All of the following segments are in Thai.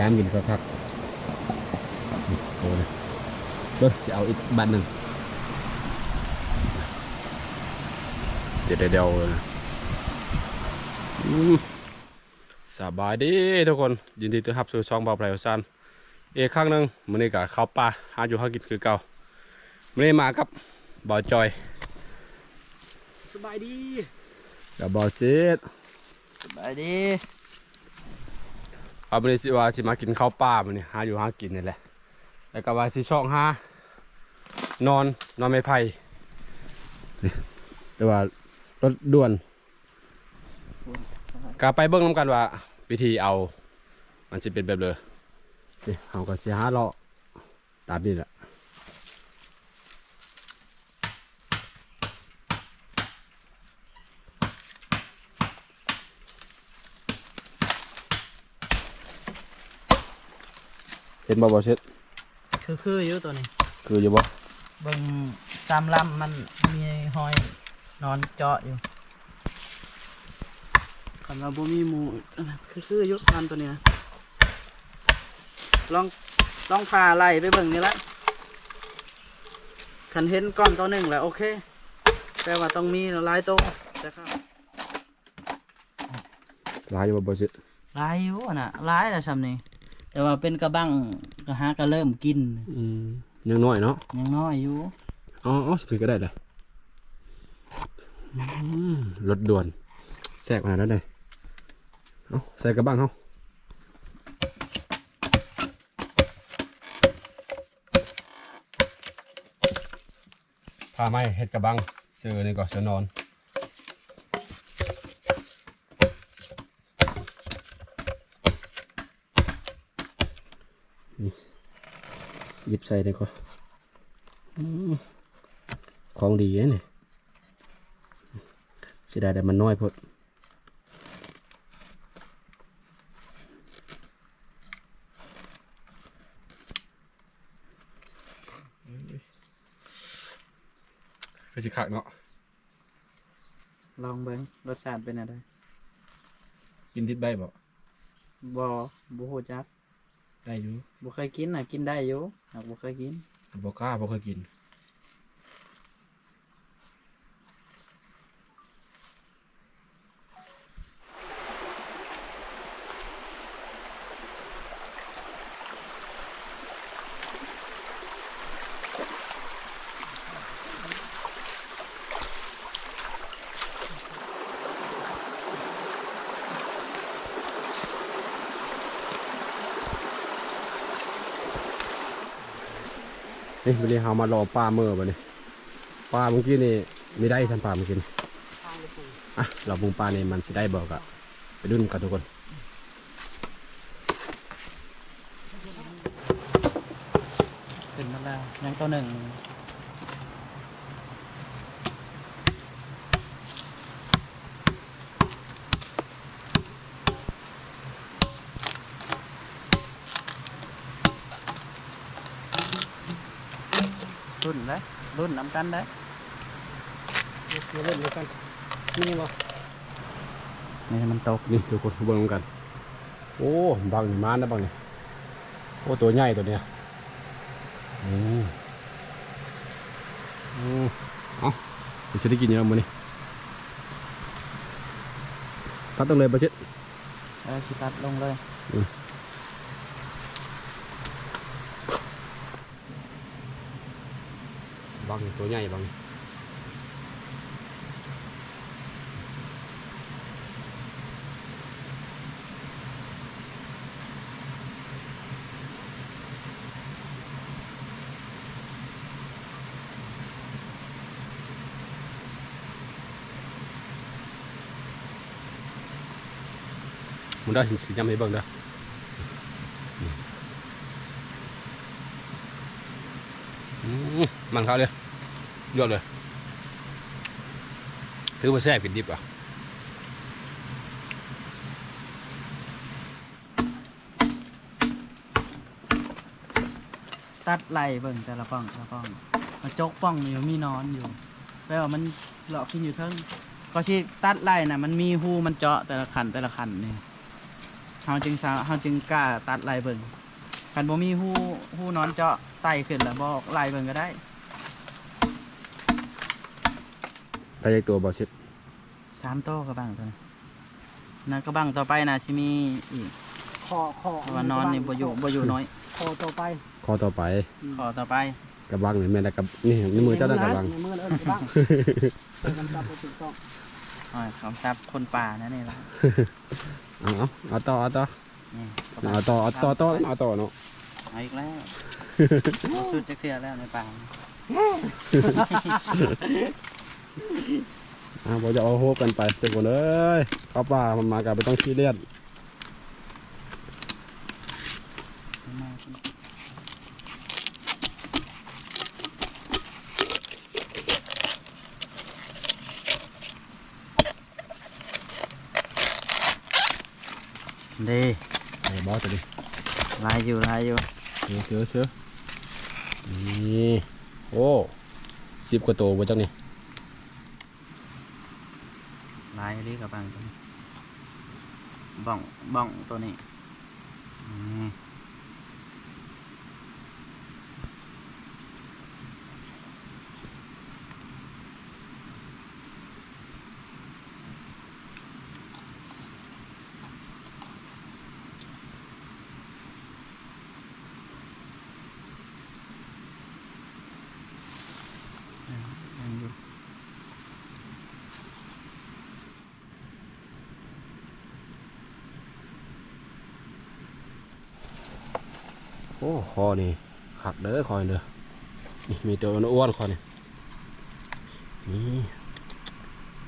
ย้ำกินคักๆนี่โอ้ยเด้อสิเอาอีกบันหนึ่งเดี๋ยวเดี๋ยวเดี๋ยวอืมสบายดีทุกคนยินดีต้อนรับสู่ช่องเบาไพรซันอีกครั้งหนึ่งมื้อนี้ก็เข้าป่าหาอยู่หากินคือเก่ามื้อนี้มากับบ่าวจอยสบายดีกับบ่าวซีดสบายดี เอาไปสิว่าสิมากินข้าวป่ามันนี่หาอยู่หากินนี่แหละแล้วก็ว่าสิช่องหานอนนอนไม่ไผ่นี่แต่ว่ารถด่วนกาไปเบิ้งนํกันว่า วิธีเอา มันจะเป็นแบบเลยเฮาก็สิหาเลาะตามนี้แหละ เห็นบ่บ่เช็ดคือคืออยู่ตัวนี้คืออยู่บ่เบิ่งตามลำมันมีหอยนอนเจาะอยู่คำว่าบ่มีหมูคือคืออยู่มันตัวนี้นะลองลองพาไล่ไปเบิ่งนี่ละคันเห็นก้อนตัวหนึ่งแล้วโอเคแปลว่าต้องมีหลายตัวจะครับหลายอยู่บ่บ่เช็ดหลายอยู่อะน่ะหลายแต่ซำนี้ แต่ว่าเป็นกระบังก็หาก็เริ่มกินอืมยังน้อยเนาะยังน้อยอยู่อ๋ออ๋อสปีก็ได้เลยอืมรถด่วนแทรกมาแล้วเลยเอาใส่กระบังเขาพาไม่เฮ็ดกระบังเสือนี่ก็เสือนอนนี่ หยิบใส่ได้ก็ของดีเนี่ยเสียดายแต่มันน้อยพดคือสิคักเนาะ ลองเบิ่งรสชาติเป็นอะไรกินทิศใบบ่บ่บ่ฮู้จัก ได้อยู่บ่เคยกินน่ะกินได้อยู่หากบ่เคยกินบ่กล้าบ่เคยกิน นี่วันนี้เรามารอปลาเมื่อวันนี้ปลาเมื่อกี้นี่ไม่ได้ทันปลาเมื่อกี้นี่อะเราบุงปลานี่มันสิได้บอกอะไปดุนกันทุกคนขึ้นมาแล้วยังตัวหนึ่ง รุ่นได้รุ่นน้ำกันได้มาเล่นด้วยกันนี่บ่นี่มันตกนี่ทุกคนเบิ่งกัน โอ้บางมานนะบางนี่โอ้ตัวใหญ่ตัวเนี้ยอืมอืมเอ้ามันจะได้กินยังมื้อนี้ตัดตั้งเลยบ่เช็ดเออชิตัดลงเลย บางตัวใหญ่บาง มันเข้าเลยยอดเลย ถือว่าแซ่บกินดิบอะตัดไหลเบิ่งแต่ละป้องแต่ละป้องมาจกป้องอยู่มีนอนอยู่แปลว่ามันเลาะขึ้นอยู่ทั้งก็ที่ตัดไหลน่ะมันมีหูมันเจาะแต่ละขันแต่ละขันนี่เฮาจึงเฮาจึงกล้าตัดลายเบิ่ง คันบ่มีหู้หู้นอนเจาะไต่ขึ้นแล้วบอกลายเบิ่งก็ได้ได้ยักตัวบ่เช็ดสามโต้กระบังตัวนี้นะกระบังต่อไปน่ะสิมีอีกคอคอเพราะว่านอนนี่บ่อยู่บ่อยู่น้อยคอต่อไปคอต่อไปขอต่อไปกระบังนี่แม่นแต่กับนี่ในมือเจ้าได้กระบังในมือเอิ้นกระบังเป็นคำศัพท์ถูกต้องอ๋อคำศัพท์คนป่านั่นนี่ล่ะเอาเอาเอาต่อเอาต่อนี่กระบัง เอาต่อเอาต่อต่อเอาต่อเนาะเอาอีกแล้วบ่สุดจะเคลียร์แล้วในป่าอ่าบ่จะเอาโฮกันไปทุกคนเอ้ยเข้าป่ามันมากันไปต้องขี้เลียดดีไอ้ บอสจะดิลายอยู่ลายอยู่เสือเสือเสือนี่โอ้สิบกว่าตัวบ่จังนี่ลายนี้กระบังตัวนี้บ้องบ้องตัวนี้นี่ ยังอยู่ โอ้คอนี่ขักเด้อคอยเด้อนี่มีตัวอ้วนๆคอนี่นี่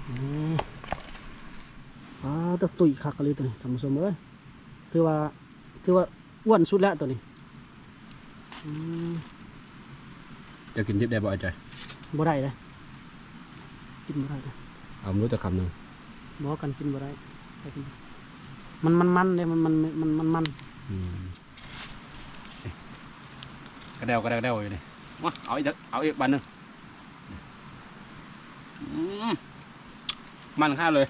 อืมอ่าตัวตุยคักเลยตัวนี้สมสมเอ้ยถือว่าถือว่าอ้วนสุดแล้วตัวนี้อืมจะกินทิพได้บ่อาจารย์บ่ได้เลยกินบ่ได้เลยเอาไม่รู้จะคำหนึ่งบ่กันกินบ่ได้ไปกินมันมันมันเลยมันมันมันมันมันอืม กระเดวกระเดวกระเดวอยู่นี่มาเอาอีกเอาอีกบันหนึ่งมันข้าเลย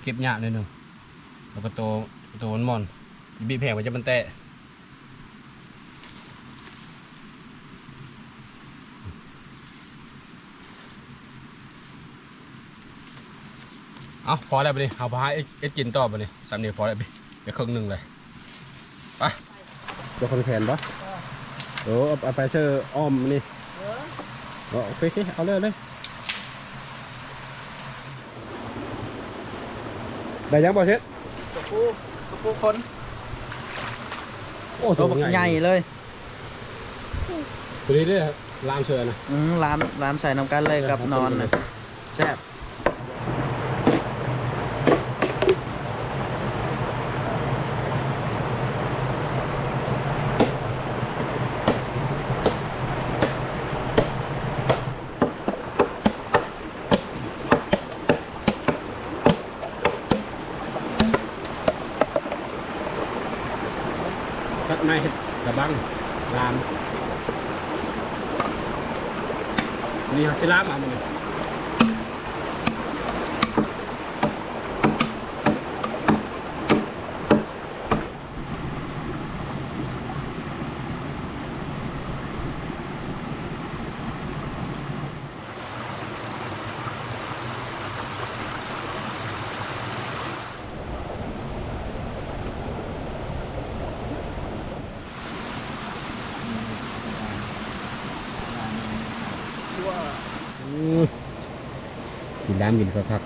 เดี๋ยวเก็บหยาเลยหนึ่งแล้วก็โตโตมันมอนบีบแผงมันจะมันแตะเอาพอแล้วไปดิเอาพาเอ็ดเอ็ดกินต่อไปดิสามเดียวพอแล้วไปไปครึ่งหนึ่งเลยไปยกคนแขนปะโอ้เอาเอาไปเชื่ออ้อมนี่เอาโอเคโอเคเอาเลยเอาเลย ได้ยังบ่เช็ดตัวผู้ตัวผู้คนโอ้ตัวบักใหญ่เลยตัวนี้ด้วยลามเชือนะอืมร้านร้านใส่น้ำกันเลยกับนอนนะแซ่บ พัดไม้เห็ดกระบังลาม นี่เขาใช้ลามเอามาเลยอืม สีลามกินก็คัก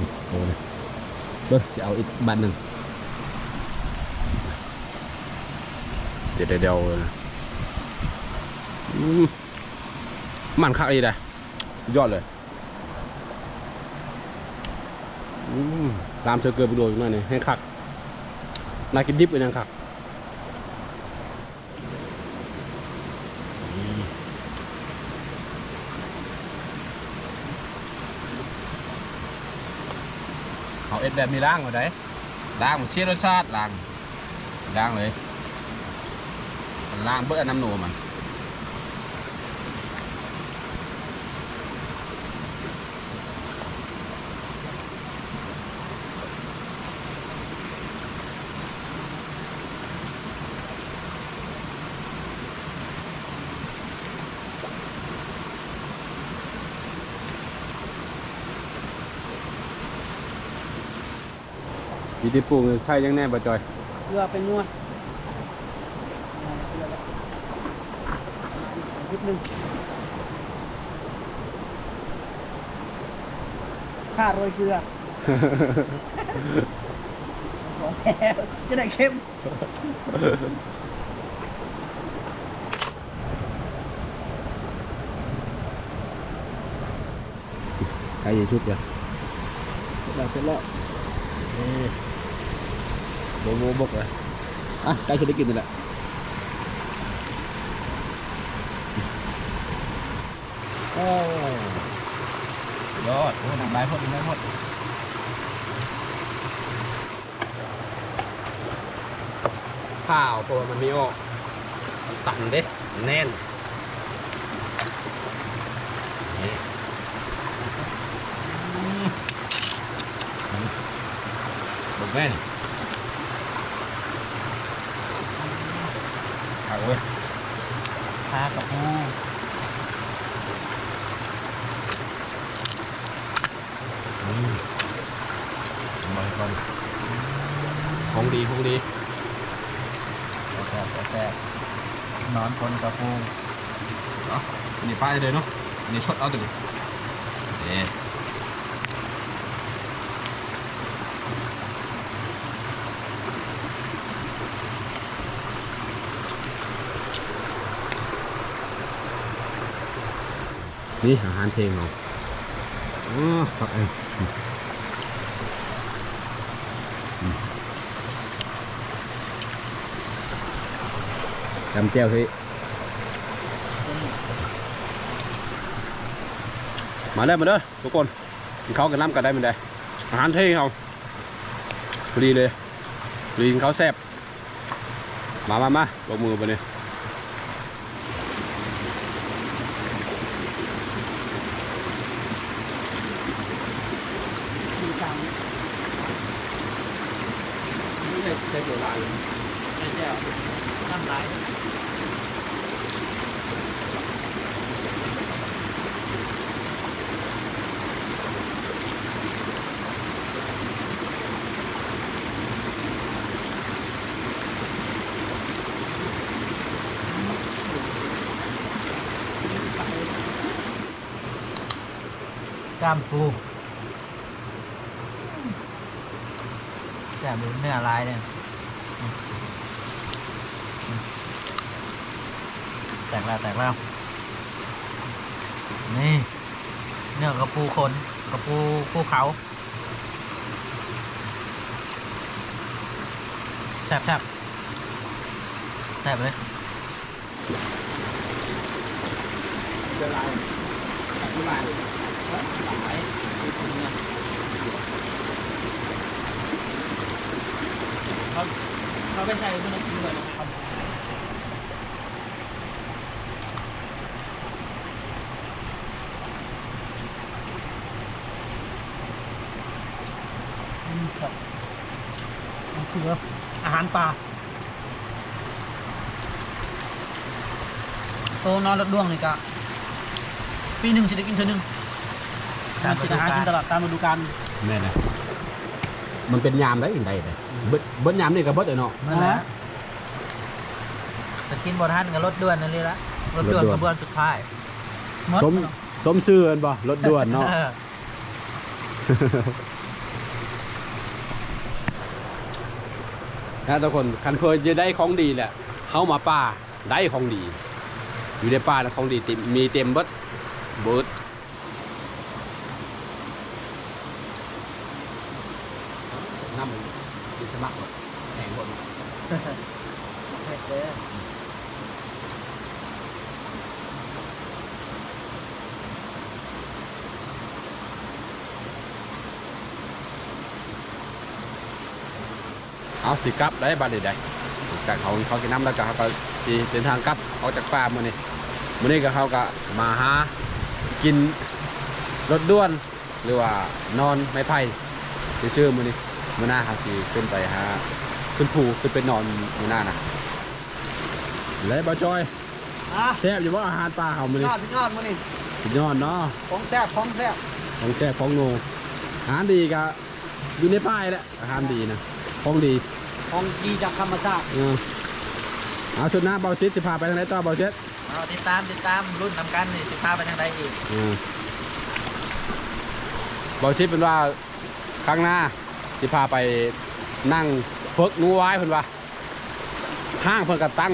นี่โอ้ยเบิ้งสิเอาอีกบันหนึ่งเดี๋ยวเดี๋ยวเดี๋ยนะมันคักอีกเลยอดเลยอืมลามเชอเกลือไปดนอยู่หน่อยนี่ให้คักน่ากินดิบอีกนังครับ เขาเอ็ดแบบมีล้างมาได้ล้างมันเสียรสชาติล้างล้างเลยล้างเบิดอันน้ำหนูมัน วิธีปรุงใช่ยังแน่บ่จอยเกลือเป็นนัวนิดนึงข้าโรยเกลือของแท้จะได้เข้มใครจะชุบเลยแล้วเสร็จแล้ว โบโบบกเลยอะใกล้จะได้กินนี่แหละโอ้ยอดโอ้หนังลายพอดีไม่หมดข้าวตัวมันมีออกมันตันเด้แน่นนี่ แม่นี่เอาเว้ยปลากระพูอืมมาก่อนของดีของดีแซ่บแซ่บนอนคนกระพูเนาะอันนี้ป้ายเลยเนาะอันนี้ชดเอาตัวนี้เอ๊ นี่อาหารเพลงเนาะอ๋อครับเองจำแก้วสิมาเด้มาเด้อทุกคนกินข้ากันน้ำกันได้มันได้อาหารเท่เขาพอดีเลยพอดีกินข้าวแซ่บมามามาลงมือไปเลย มีจาน ไม่ใช่ ใช่โบราณไม่ใช่น้ำลายกล้ามปูแซ่บดูเนื้อลายเนี่ยอืมอืมแต กแล้วแตกแล้ว นี่เนื้อกระปูคนกระปูปูเขาแซ่บแซ่บแซ่บเลยโบราณโบราณหลายเขาเขาเป็นใครคุณนักกินเลยนะครับ นี่ครับนี่คืออาหารป่าโตนอนรถด้วงนี่กะปีหนึ่งจะได้กินเท่านึงตามสิอาหารกินตลอดตามฤดูกาล แม่นะมันเป็นยามได้อินใดเลยเบิดเบิดยามนี่กับเบิดเลยเนาะ นั่นแหละจะกินบนทันกับรถด่วนนั่นเลยละรถด่วนรถด่วน ขบวนสุดท้ายหมดสมสมซื่อกันบ่รถด่วนเนาะออ นะทุกคนคันเคยจะได้ของดีแหละเข้ามาป่าได้ของดี อยู่ในป่านะของดีเต็มมีเต็มเบิดเบิดน้ำมันดีสมัครหมดแหงหมดเผ็ดเด้อ เอาสิกลับได้บัดนี้ได้จากเขาเขากินน้ำแล้วก็เขาก็สิเดินทางกลับออกจากป่ามื้อนี้มื้อนี้ก็เขาก็มาหากินรถด่วนหรือว่านอนไม้ไผ่ซื่อๆมื้อนี้มื้อหน้าเขาสิขึ้นไปหาขึ้นภูขึ้นไปนอนมื้อหน้านะเลยบ่จอยอะแซ่บอยู่ว่าอาหารป่าเฮามื้อนี้ยอดยอดมื้อนี้สุดยอดเนาะของแซ่บของแซ่บของแซ่บของโนอาหารดีก็อยู่ในป้ายแหละอาหารดีนะของดี ของดีจากธรรมชาติเออเอาชุดหน้าเบาซิดจะพาไปทางไหนต่อเบาซิดเอาติดตามติดตามรุ่นนำกันนี่สิพาไปทางใดอีกเออเบาซิดเป็นว่าข้างหน้าสิพาไปนั่งเพิกนูไว้เพิ่นว่าห้างเพิ่นก็ตั้ง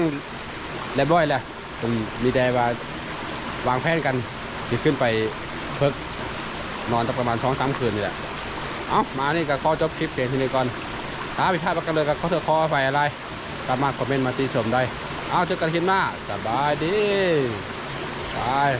เรียบร้อยแล้วเพิ่นมีแต่ว่าวางแผนกันสิขึ้นไปเพิกนอนตั้งประมาณสองสามคืนนี่แหละ เอามานี่ก็ขอจบคลิปเพียงเท่านี้ก่อน ถ้าผิดพลาดประการเลยก็ขอเถอะขอฝ่ายอะไร สามารถคอมเมนต์มาตีชมได้ เอาเจอกันคลิปหน้าสบายดี บาย